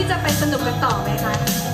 ที่จะไปสนุกกันต่อไหมคะ